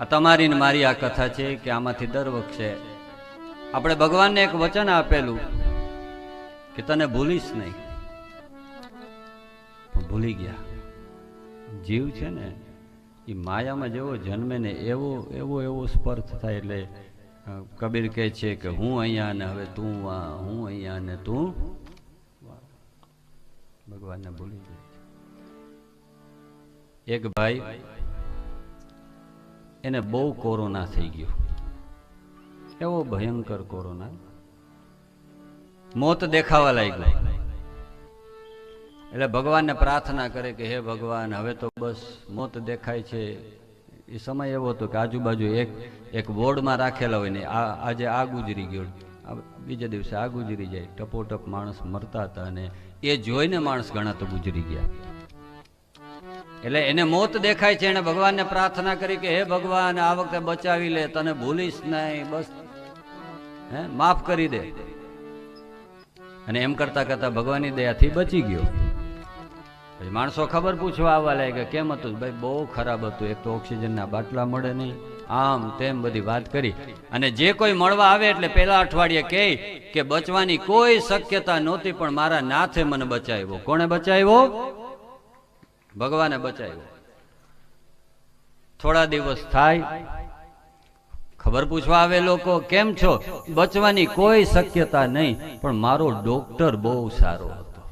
આ તમારી ને મારી આ કથા છે કે આમાંથી દર વખતે આપણે ભગવાનને એક વચન આપેલું કે તને ભૂલીશ નહીં ભૂલી ગયા જીવ છે ને, એ માયામાં જેવો જન્મે ને એવો એવો એવો સ્પર્શ થાય એટલે કબીર કહે છે કે હું અહીંયા ને હવે તું વા હું અહીંયા ને તું. ભગવાનને ભૂલી જાય. એક ભાઈ એને બહુ કોરોના થઈ ગયો. એવો ભયંકર કોરોના. મોત દેખાવા લાગ્યો. એટલે ભગવાનને પ્રાર્થના કરે કે, હે ભગવાન, હવે તો બસ મોત દેખાય છે. એ સમય એવો હતો કે આજુબાજુ એક એક બોર્ડમાં રાખેલા હોય ને, આ, આજે આ ગુજરી ગયો. બીજા દિવસે આ ગુજરી જાય. ટપોટપ માણસ મરતા હતા અને એ જોઈને માણસ ઘણા તો ગુજરી ગયા. એટલે એને મોત દેખાય છે, એને ભગવાનને પ્રાર્થના કરી કે, હે ભગવાન, આ વખતે બચાવી લે, તને ભૂલીશ નહીં, બસ. હે, માફ કરી દે. અને એમ કરતા કરતા ભગવાનની દયાથી બચી ગયો. પછી માણસો ખબર પૂછવા આવવા લાગ્યા કેમ હતું? ભાઈ, બહુ ખરાબ હતું, એક તો ઓક્સિજનના બાટલા મળે નહીં. આમ તેમ બધી વાત કરી. અને જે કોઈ મળવા આવે એટલે પેલા અઠવાડિયે કહે કે, બચવાની કોઈ શક્યતા નહોતી, પણ મારા નાથે મને બચાવ્યો. કોણે બચાવ્યો? ભગવાને બચાવ્યો. થોડા દિવસ થાય, ખબર પૂછવા આવે લોકો, કેમ છો? બચવાની કોઈ શક્યતા નહીં, પણ મારો ડોક્ટર બહુ સારો હતો.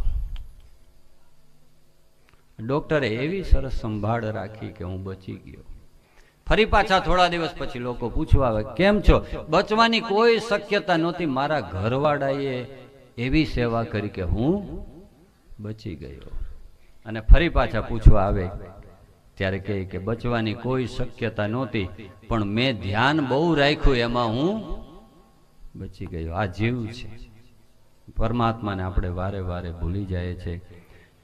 ડોક્ટરે એવી સરસ સંભાળ રાખી કે હું બચી ગયો. ફરી પાછા થોડા દિવસ પછી લોકો પૂછવા આવે, કેમ છો? બચવાની કોઈ શક્યતા નહોતી, મારા ઘરવાળાએ એવી સેવા કરી કે હું બચી ગયો. અને ફરી પાછા પૂછવા આવે. ત્યારે કહે કે બચવાની કોઈ શક્યતા નહોતી પણ મેં ધ્યાન બહુ રાખ્યું એમાં હું બચી ગયો. આ જીવ છે. પરમાત્માને આપણે વારે વારે ભૂલી જાય છે.